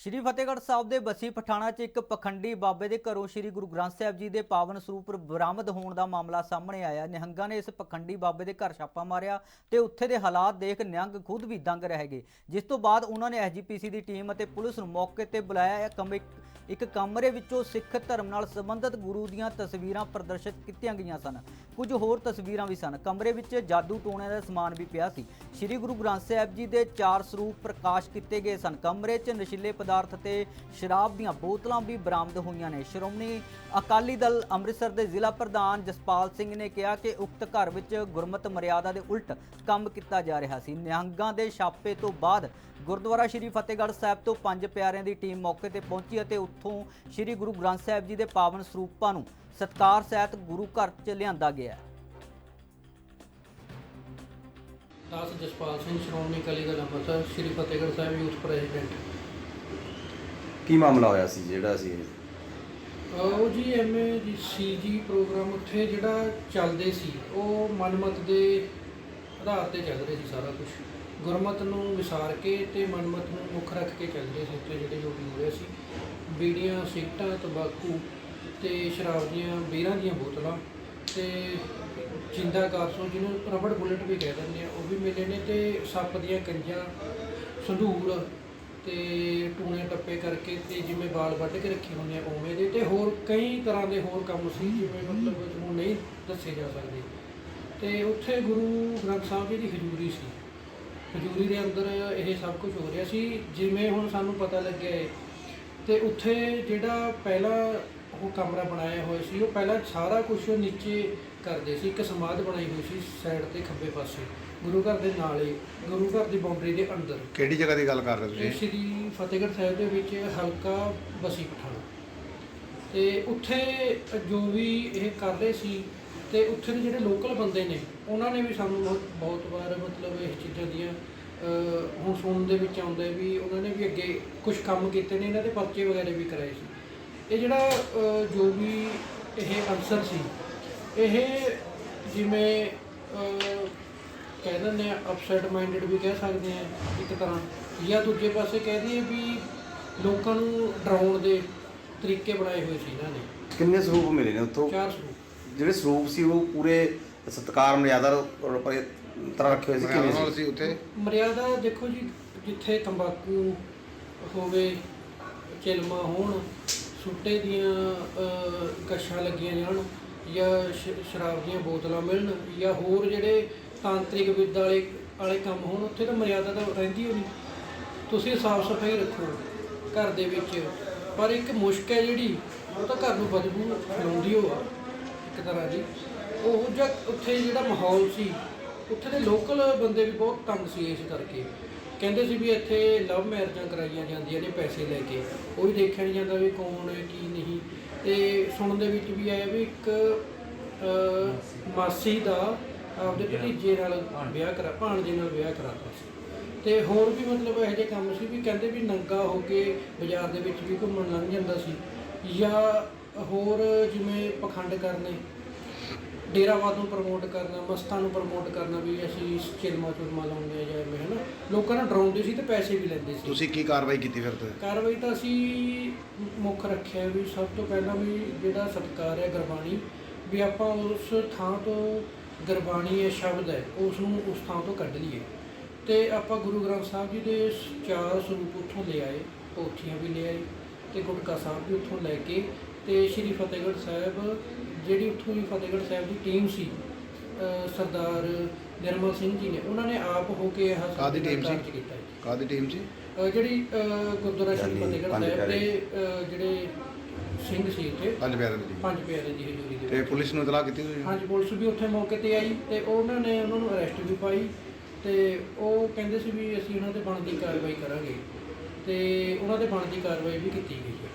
ਸ਼੍ਰੀ ਫਤਿਹਗੜ੍ਹ ਸਾਹਿਬ ਦੇ ਬਸੀ ਪਠਾਣਾ 'ਚ ਇੱਕ ਪਖੰਡੀ ਬਾਬੇ ਦੇ ਘਰੋਂ ਸ਼੍ਰੀ ਗੁਰੂ ਗ੍ਰੰਥ ਸਾਹਿਬ ਜੀ ਦੇ ਪਾਵਨ ਸਰੂਪ ਬਰਾਮਦ ਹੋਣ ਦਾ ਮਾਮਲਾ ਸਾਹਮਣੇ ਆਇਆ। ਨਿਹੰਗਾਂ ਨੇ ਇਸ ਪਖੰਡੀ ਬਾਬੇ ਦੇ ਘਰ ਛਾਪਾ ਮਾਰਿਆ ਤੇ ਉੱਥੇ ਦੇ ਹਾਲਾਤ ਦੇਖ ਨਿਹੰਗ ਖੁਦ ਵੀ ਦੰਗ ਰਹਿ ਗਏ। ਜਿਸ ਤੋਂ ਬਾਅਦ ਉਹਨਾਂ ਨੇ ਐਸਜੀਪੀਸੀ ਦੀ ਟੀਮ ਅਤੇ ਪੁਲਿਸ ਨੂੰ ਮੌਕੇ ਤੇ ਬੁਲਾਇਆ। ਇਹ ਇੱਕ ਕਮਰੇ ਵਿੱਚੋਂ ਸਿੱਖ ਧਰਮ ਨਾਲ ਸੰਬੰਧਿਤ ਗੁਰੂ ਦੀਆਂ ਤਸਵੀਰਾਂ ਪ੍ਰਦਰਸ਼ਿਤ ਕੀਤੀਆਂ ਗਈਆਂ ਸਨ। ਕੁਝ ਹੋਰ ਤਸਵੀਰਾਂ ਵੀ ਸਨ। ਕਮਰੇ ਵਿੱਚ ਜਾਦੂ ਟੋਣਿਆਂ ਦਾ ਸਮਾਨ ਵੀ ਪਿਆ ਸੀ। ਸ੍ਰੀ ਗੁਰੂ ਗ੍ਰੰਥ ਸਾਹਿਬ ਜੀ ਦੇ ਚਾਰ ਸਰੂਪ ਪ੍ਰਕਾਸ਼ ਕੀਤੇ ਗਏ ਸਨ। ਕਮਰੇ 'ਚ ਨਸ਼ੀਲੇ ਪਦਾਰਥ ਤੇ ਸ਼ਰਾਬ ਦੀਆਂ ਬੋਤਲਾਂ ਵੀ ਬਰਾਮਦ ਹੋਈਆਂ ਨੇ। ਸ਼੍ਰੋਮਣੀ ਅਕਾਲੀ ਦਲ ਅੰਮ੍ਰਿਤਸਰ ਦੇ ਜ਼ਿਲ੍ਹਾ ਪ੍ਰਧਾਨ ਜਸਪਾਲ ਸਿੰਘ ਨੇ ਕਿਹਾ ਕਿ ਉਕਤ ਘਰ ਵਿੱਚ ਗੁਰਮਤ ਮਰਿਆਦਾ ਦੇ ਉਲਟ ਕੰਮ ਕੀਤਾ ਜਾ ਰਿਹਾ ਸੀ। ਨਿਹੰਗਾਂ ਦੇ ਛਾਪੇ ਤੋਂ ਬਾਅਦ ਗੁਰਦੁਆਰਾ ਸ਼੍ਰੀ ਫਤਿਹਗੜ੍ਹ ਸਾਹਿਬ ਤੋਂ ਪੰਜ ਪਿਆਰਿਆਂ ਦੀ ਟੀਮ ਮੌਕੇ ਤੇ ਪਹੁੰਚੀ ਅਤੇ ਉੱਥੋਂ ਸ਼੍ਰੀ ਗੁਰੂ ਗ੍ਰੰਥ ਸਾਹਿਬ ਜੀ ਦੇ ਪਾਵਨ ਸਰੂਪਾਂ ਨੂੰ ਸਤਕਾਰ ਸਹਿਤ ਗੁਰੂ ਘਰ 'ਚ ਲਿਆਂਦਾ ਗਿਆ ਹੈ। ਦਾਸ ਜਸਪਾਲ ਸਿੰਘ, ਸ਼੍ਰੋਮਣੀ ਅਕਾਲੀ ਦਲ ਅੰਮ੍ਰਿਤਸਰ, ਸ੍ਰੀ ਫਤਿਹਗੜ੍ਹ ਸਾਹਿਬ ਯੂਥ ਪ੍ਰੈਜ਼ੀਡੈਂਟ। ਕੀ ਮਾਮਲਾ ਹੋਇਆ ਸੀ? ਜਿਹੜਾ ਸੀ ਉਹ ਜੀ ਐਮਏ ਜੀ ਸੀਜੀ ਪ੍ਰੋਗਰਾਮ ਉੱਥੇ ਜਿਹੜਾ ਚੱਲਦੇ ਸੀ, ਉਹ ਮਨਮਤ ਦੇ ਆਧਾਰ ਤੇ ਚੱਲ ਰਹੇ ਸੀ ਸਾਰਾ ਕੁਝ ਗੁਰਮਤ ਨੂੰ ਵਿਸਾਰ ਕੇ ਤੇ ਮਨਮਤ ਨੂੰ ਮੁੱਖ ਰੱਖ ਕੇ ਚੱਲਦੇ ਸੀ ਉੱਥੇ ਜਿਹੜੇ ਜੋ ਵੀ ਹੋ ਰਿਹਾ ਸੀ। ਬੀੜੀਆਂ ਸਿਗਟਾਂ ਤੰਬਾਕੂ ਤੇ ਸ਼ਰਾਬ ਦੀਆਂ, ਬੀਰਾਂ ਦੀਆਂ ਬੋਤਲਾਂ ਤੇ ਜਿੰਦਾ ਕਾਰਸੋ ਜਿਹਨੂੰ ਰਬੜ ਬੁਲਟ ਵੀ ਕਹਿ ਦਿੰਦੇ ਆ, ਉਹ ਵੀ ਮਿਲੇ ਨੇ ਤੇ ਸੱਪ ਦੀਆਂ ਕੰਜਾਂ, ਸੰਧੂਰ ਤੇ ਟੂਣੇ ਟੱਪੇ ਕਰਕੇ ਤੇ ਜਿਵੇਂ ਵਾਲ ਵੱਢ ਕੇ ਰੱਖੇ ਹੁੰਦੇ ਆ ਉਵੇਂ ਦੇ ਤੇ ਹੋਰ ਕਈ ਤਰ੍ਹਾਂ ਦੇ ਹੋਰ ਕੰਮ ਸੀ ਜਿਵੇਂ ਮਤਲਬ ਤੁਹਾਨੂੰ ਨਹੀਂ ਦੱਸੇ ਜਾ ਸਕਦੇ। ਤੇ ਉੱਥੇ ਗੁਰੂ ਗ੍ਰੰਥ ਸਾਹਿਬ ਜੀ ਦੀ ਹਜ਼ੂਰੀ ਸੀ। ਹਜ਼ੂਰੀ ਦੇ ਅੰਦਰ ਇਹ ਸਭ ਕੁਝ ਹੋ ਰਿਹਾ ਸੀ। ਜਿਵੇਂ ਹੁਣ ਸਾਨੂੰ ਪਤਾ ਲੱਗਿਆ ਹੈ ਤੇ ਉੱਥੇ ਜਿਹੜਾ ਪਹਿਲਾ ਉਹ ਕਮਰਾ ਬਣਾਇਆ ਹੋਇਆ ਸੀ ਉਹ ਪਹਿਲਾਂ ਸਾਰਾ ਕੁਝ ਨੀਚੇ ਕਰਦੇ ਸੀ ਇੱਕ ਸਮਾਧ ਬਣਾਈ ਹੋਈ ਸੀ ਸਾਈਡ ਤੇ ਖੱਬੇ ਪਾਸੇ ਗੁਰੂ ਘਰ ਦੇ ਨਾਲ ਹੀ ਗੁਰੂ ਘਰ ਦੀ ਬਾਉਂਡਰੀ ਦੇ ਅੰਦਰ। ਕਿਹੜੀ ਜਗ੍ਹਾ ਦੀ ਗੱਲ ਕਰ ਰਹੇ ਇਹ ਤੁਸੀਂ? ਸ਼੍ਰੀ ਫਤਿਹਗੜ੍ਹ ਸਾਹਿਬ ਦੇ ਵਿੱਚ ਹਲਕਾ ਬਸੀ ਪਠਾਣਾ। ਤੇ ਉੱਥੇ ਜੋ ਵੀ ਇਹ ਕਰ ਰਹੇ ਸੀ ਤੇ ਉੱਥੇ ਦੇ ਜਿਹੜੇ ਲੋਕਲ ਬੰਦੇ ਨੇ ਉਹਨਾਂ ਨੇ ਵੀ ਸਾਨੂੰ ਬਹੁਤ ਬਹੁਤ ਵਾਰ ਮਤਲਬ ਇਹ ਚੀਜ਼ਾਂ ਦੀਆਂ ਅਹ, ਹੁਣ ਸੁਣਨ ਦੇ ਵਿੱਚ ਆਉਂਦਾ ਹੈ ਵੀ ਉਹਨਾਂ ਨੇ ਵੀ ਅੱਗੇ ਕੁਝ ਕੰਮ ਕੀਤੇ ਨੇ ਇਹਨਾਂ ਦੇ ਪਰਚੇ ਵਗੈਰੇ ਵੀ ਕਰਾਏ ਸੀ। ਇਹ ਜਿਹੜਾ ਜੋ ਵੀ ਇਹ ਅਨਸਰ ਸੀ ਇਹ ਜਿਵੇਂ ਕਹਿ ਦਿੰਦੇ ਆ ਅਪਸੈਟ ਮਾਈਂਡਡ ਵੀ ਕਹਿ ਸਕਦੇ ਆ ਇੱਕ ਤਰ੍ਹਾਂ ਜਾਂ ਦੂਜੇ ਪਾਸੇ ਕਹਿ ਦਈਏ ਵੀ ਲੋਕਾਂ ਨੂੰ ਡਰਾਉਣ ਦੇ ਤਰੀਕੇ ਬਣਾਏ ਹੋਏ ਸੀ ਇਹਨਾਂ ਨੇ। ਕਿੰਨੇ ਸਰੂਪ ਮਿਲੇ ਨੇ ਉੱਥੋਂ? ਚਾਰ ਸਰੂਪ। ਜਿਹੜੇ ਸਰੂਪ ਸੀ ਉਹ ਪੂਰੇ ਸਤਕਾਰ ਮਰਿਆਦਾ ਪਰ ਤਰ੍ਹਾਂ ਰੱਖੇ ਹੋਏ ਸੀ ਮਰਿਆਦਾ ਕਿਵੇਂ ਸੀ ਉੱਥੇ? ਮਰਿਆਦਾ ਦੇਖੋ ਜੀ ਜਿੱਥੇ ਤੰਬਾਕੂ ਹੋਵੇ ਚਿਲਮਾ ਹੋਣ ਸੁੱਟੇ ਦੀਆਂ ਅਹ, ਕਸ਼ਾਂ ਲੱਗੀਆਂ ਜਾਣ ਜਾਂ ਸ਼ਰਾਬ ਦੀਆਂ ਬੋਤਲਾਂ ਮਿਲਣ ਜਾਂ ਹੋਰ ਜਿਹੜੇ ਤਾਂਤਰਿਕ ਵਿਦ ਵਾਲੇ ਵਾਲੇ ਕੰਮ ਹੋਣ ਉੱਥੇ ਤਾਂ ਮਰਿਆਦਾ ਤਾਂ ਰਹਿੰਦੀ ਹੋਣੀ। ਤੁਸੀਂ ਸਾਫ਼ ਸਫ਼ਾਈ ਰੱਖੋ ਘਰ ਦੇ ਵਿੱਚ। ਪਰ ਇੱਕ ਮੁਸ਼ਕ ਹੈ ਜਿਹੜੀ ਉਹ ਤਾਂ ਘਰ ਨੂੰ ਬਦਬੂ ਫੈਲਾਉਂਦੀ ਹੋ ਆ। ਇੱਕ ਤਰ੍ਹਾਂ ਦੀ। ਉਹ ਜਿਹਾ ਉੱਥੇ ਜਿਹੜਾ ਮਾਹੌਲ ਸੀ ਉੱਥੇ ਦੇ ਲੋਕਲ ਬੰਦੇ ਵੀ ਬਹੁਤ ਤੰਗ ਸੀ ਇਸ ਕਰਕੇ। ਕਹਿੰਦੇ ਸੀ ਵੀ ਇੱਥੇ ਲਵ ਮੈਰਿਜਾਂ ਕਰਾਈਆਂ ਜਾਂਦੀਆਂ ਨੇ ਪੈਸੇ ਲੈ ਕੇ। ਉਹ ਵੀ ਦੇਖਿਆ ਨਹੀਂ ਜਾਂਦਾ ਵੀ ਕੌਣ ਹੈ ਕੀ ਨਹੀਂ। ਤੇ ਸੁਣਨ ਦੇ ਵਿੱਚ ਵੀ ਆਇਆ ਵੀ ਇੱਕ ਅਹ, ਮਾਸੀ ਦਾ ਆਪਦੇ ਭਤੀਜੇ ਨਾਲ ਵਿਆਹ ਕਰਾ ਭਾਣਜੇ ਨਾਲ ਵਿਆਹ ਕਰਾਤਾ ਸੀ। ਤੇ ਹੋਰ ਵੀ ਮਤਲਬ ਇਹੋ ਜਿਹੇ ਕੰਮ ਸੀ ਵੀ ਕਹਿੰਦੇ ਵੀ ਨੰਗਾ ਹੋ ਕੇ ਬਾਜ਼ਾਰ ਦੇ ਵਿੱਚ ਵੀ ਘੁੰਮਣ ਲੰਘ ਜਾਂਦਾ ਸੀ। ਜਾਂ ਹੋਰ ਜਿਵੇਂ ਪਖੰਡ ਕਰਨੇ ਡੇਰਾਵਾਦ ਨੂੰ ਪ੍ਰਮੋਟ ਕਰਨਾ ਮਸਤਾਂ ਨੂੰ ਪ੍ਰਮੋਟ ਕਰਨਾ ਵੀ ਅਸੀਂ ਚਿਲਮਾ ਚੁਲਮਾ ਲਾਉਂਦੇ ਆ ਜਾਂ ਐਵੇਂ ਹਨਾ? ਲੋਕਾਂ ਨੂੰ ਡਰਾਉਂਦੇ ਸੀ ਤੇ ਪੈਸੇ ਵੀ ਲੈਂਦੇ ਸੀ। ਤੁਸੀਂ ਕੀ ਕਾਰਵਾਈ ਕੀਤੀ ਫਿਰ ਤੇ? ਕਾਰਵਾਈ ਤਾਂ ਅਸੀਂ ਮੁੱਖ ਰੱਖਿਆ ਵੀ ਸਭ ਤੋਂ ਪਹਿਲਾਂ ਵੀ ਜਿਹੜਾ ਸਤਕਾਰ ਹੈ ਗੁਰਬਾਣੀ ਵੀ ਆਪਾਂ ਉਸ ਥਾਂ ਤੋਂ ਗੁਰਬਾਣੀ ਹੈ ਸ਼ਬਦ ਹੈ ਉਸ ਨੂੰ ਉਸ ਥਾਂ ਤੋਂ ਕੱਢ ਲਈਏ। ਤੇ ਆਪਾਂ ਗੁਰੂ ਗ੍ਰੰਥ ਸਾਹਿਬ ਜੀ ਦੇ ਚਾਰ ਸਰੂਪ ਉੱਥੋਂ ਲੈ ਆਏ ਪੋਥੀਆਂ ਵੀ ਲੈ ਆਏ ਤੇ ਗੁਟਕਾ ਸਾਹਿਬ ਵੀ ਉੱਥੋਂ ਲੈ ਕੇ ਤੇ ਸ਼੍ਰੀ ਫਤਿਹਗੜ੍ਹ ਸਾਹਿਬ ਜਿਹੜੀ ਉੱਥੋਂ ਦੀ ਫਤਿਹਗੜ੍ਹ ਸਾਹਿਬ ਦੀ ਟੀਮ ਸੀ ਸਰਦਾਰ ਨਿਰਮਲ ਸਿੰਘ ਜੀ ਨੇ ਉਹਨਾਂ ਨੇ ਆਪ ਹੋ ਕੇ ਇਹ ਕਾਹਦੀ ਟੀਮ ਸੀ? ਕਾਰਜ ਕੀਤਾ ਜੀ। ਕਾਦੀ ਟੀਮ ਸੀ? ਅਹ ਜਿਹੜੀ ਅਹ ਗੁਰਦੁਆਰਾ ਸ਼੍ਰੀ ਫਤਿਹਗੜ੍ਹ ਪੰਜ ਸਾਹਿਬ ਪਿਆਰੇ। ਦੇ ਅਹ ਜਿਹੜੇ ਸਿੰਘ ਸੀ ਇੱਥੇ ਪੰਜ ਪਿਆਰਿਆਂ ਦੀ ਪੰਜ ਪਿਆਰੇ ਦੀ ਹਜ਼ੂਰੀ ਦੇ ਤੇ ਵਿੱਚ। ਪੁਲਿਸ ਨੂੰ ਇਤਲਾਹ ਕੀਤੀ ਤੁਸੀਂ? ਹਾਂਜੀ ਪੁਲਿਸ ਵੀ ਉੱਥੇ ਮੌਕੇ ਤੇ ਆਈ ਤੇ ਉਹਨਾਂ ਨੇ ਉਹਨਾਂ ਨੂੰ ਅਰੈਸਟ ਵੀ ਪਾਈ ਤੇ ਉਹ ਕਹਿੰਦੇ ਸੀ ਵੀ ਅਸੀਂ ਉਹਨਾਂ ਤੇ ਬਣਦੀ ਕਾਰਵਾਈ ਕਰਾਂਗੇ ਤੇ ਉਹਨਾਂ ਤੇ ਬਣਦੀ ਕਾਰਵਾਈ ਵੀ ਕੀਤੀ ਗਈ ਹੈ।